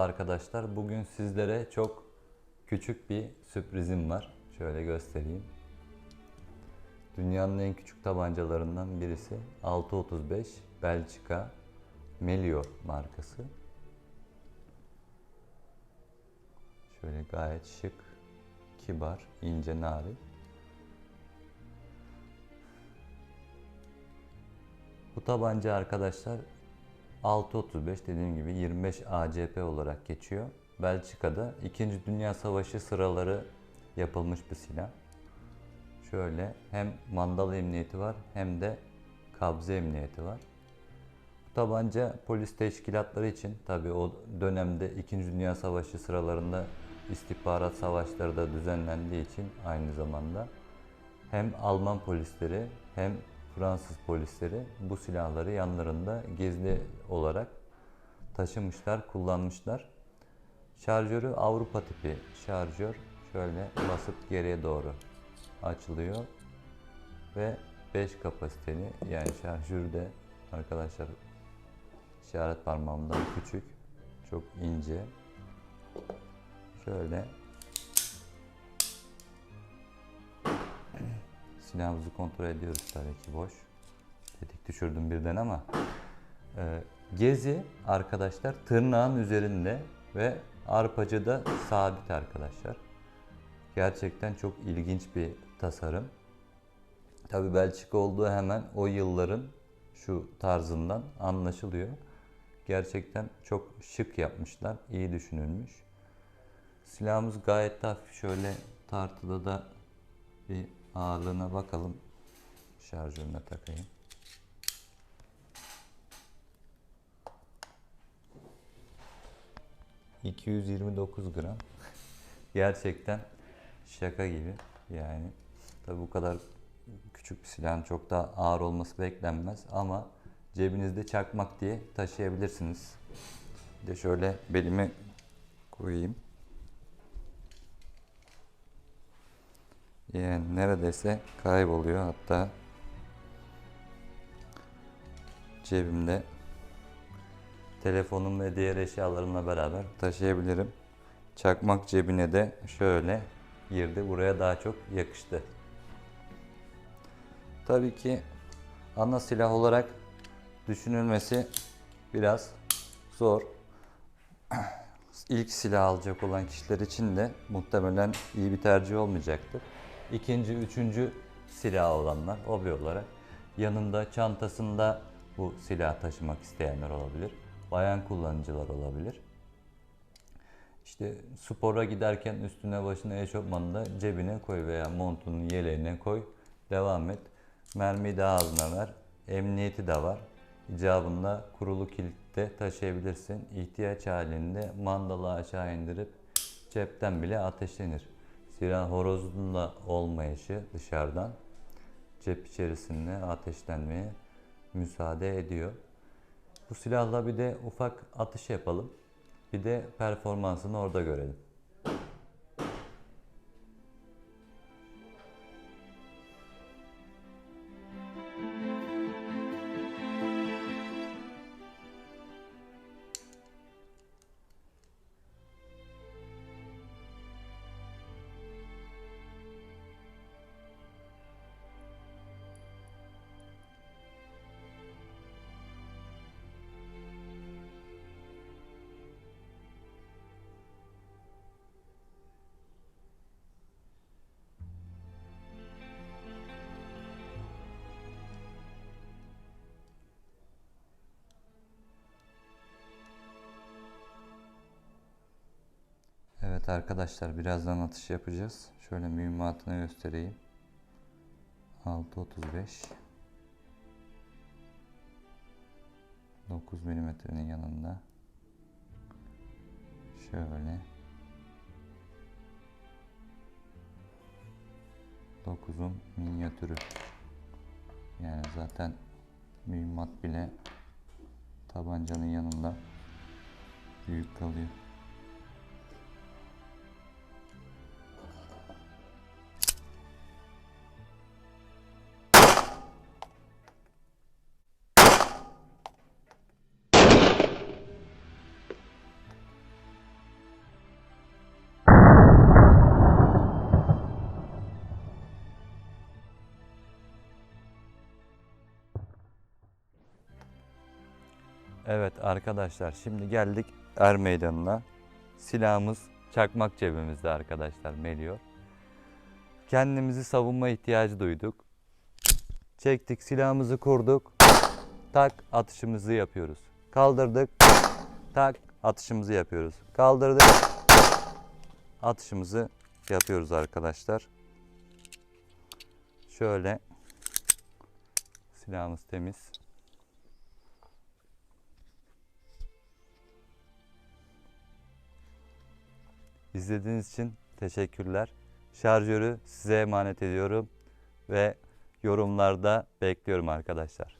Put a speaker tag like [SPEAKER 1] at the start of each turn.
[SPEAKER 1] Arkadaşlar. Bugün sizlere çok küçük bir sürprizim var. Şöyle göstereyim. Dünyanın en küçük tabancalarından birisi 635 Belçika Melio markası. Şöyle gayet şık, kibar, ince, narin. Bu tabanca arkadaşlar 635 dediğim gibi 25 ACP olarak geçiyor. Belçika'da 2. Dünya Savaşı sıraları yapılmış bir silah. Şöyle hem mandal emniyeti var hem de kabze emniyeti var. Bu tabanca polis teşkilatları için tabi o dönemde 2. Dünya Savaşı sıralarında istihbarat savaşları da düzenlendiği için aynı zamanda hem Alman polisleri hem Fransız polisleri bu silahları yanlarında gizli olarak taşımışlar, kullanmışlar. Şarjörü Avrupa tipi şarjör. Şöyle basıp geriye doğru açılıyor ve 5 kapasiteli yani şarjörü de arkadaşlar işaret parmağımdan küçük, çok ince. Şöyle silahımızı kontrol ediyoruz tabii ki boş. Tetik düşürdüm birden ama e, gezi arkadaşlar tırnağın üzerinde ve arpacı da sabit arkadaşlar. Gerçekten çok ilginç bir tasarım. Tabi Belçika olduğu hemen o yılların şu tarzından anlaşılıyor. Gerçekten çok şık yapmışlar, iyi düşünülmüş. Silahımız gayet de hafif. Şöyle tartıda da bir ağırlığına bakalım. Şarjörüne takayım. ...229 gram. Gerçekten şaka gibi. Yani tabi bu kadar küçük bir silahın çok daha ağır olması beklenmez ama cebinizde çakmak diye taşıyabilirsiniz. Bir de şöyle belime koyayım. Yani neredeyse kayboluyor hatta cebimde telefonum ve diğer eşyalarımla beraber taşıyabilirim. Çakmak cebine de şöyle girdi. Buraya daha çok yakıştı. Tabii ki ana silah olarak düşünülmesi biraz zor. İlk silah alacak olan kişiler için de muhtemelen iyi bir tercih olmayacaktır. İkinci, üçüncü silah olanlar hobi olarak yanında çantasında bu silah taşımak isteyenler olabilir. Bayan kullanıcılar olabilir. İşte spora giderken üstüne başına eşofmanını da cebine koy veya montunun yeleğine koy. Devam et. Mermiyi de ağzına ver. Emniyeti de var. İcabında kurulu kilitte taşıyabilirsin. İhtiyaç halinde mandalı aşağı indirip cepten bile ateşlenir. Silah horozun da olmayışı dışarıdan cep içerisinde ateşlenmeye müsaade ediyor. Bu silahla bir de ufak atış yapalım. Bir de performansını orada görelim. Arkadaşlar birazdan atış yapacağız. Şöyle mühimmatını göstereyim. 6.35 9 milimetrenin yanında şöyle 9'un minyatürü yani zaten mühimmat bile tabancanın yanında büyük kalıyor. Evet arkadaşlar şimdi geldik er meydanına. Silahımız çakmak cebimizde arkadaşlar Melio. Kendimizi savunma ihtiyacı duyduk. Çektik silahımızı kurduk. Tak atışımızı yapıyoruz. Kaldırdık. Tak atışımızı yapıyoruz. Kaldırdık. Atışımızı yapıyoruz arkadaşlar. Şöyle silahımız temiz. İzlediğiniz için teşekkürler. Şarjörü size emanet ediyorum ve yorumlarda bekliyorum arkadaşlar.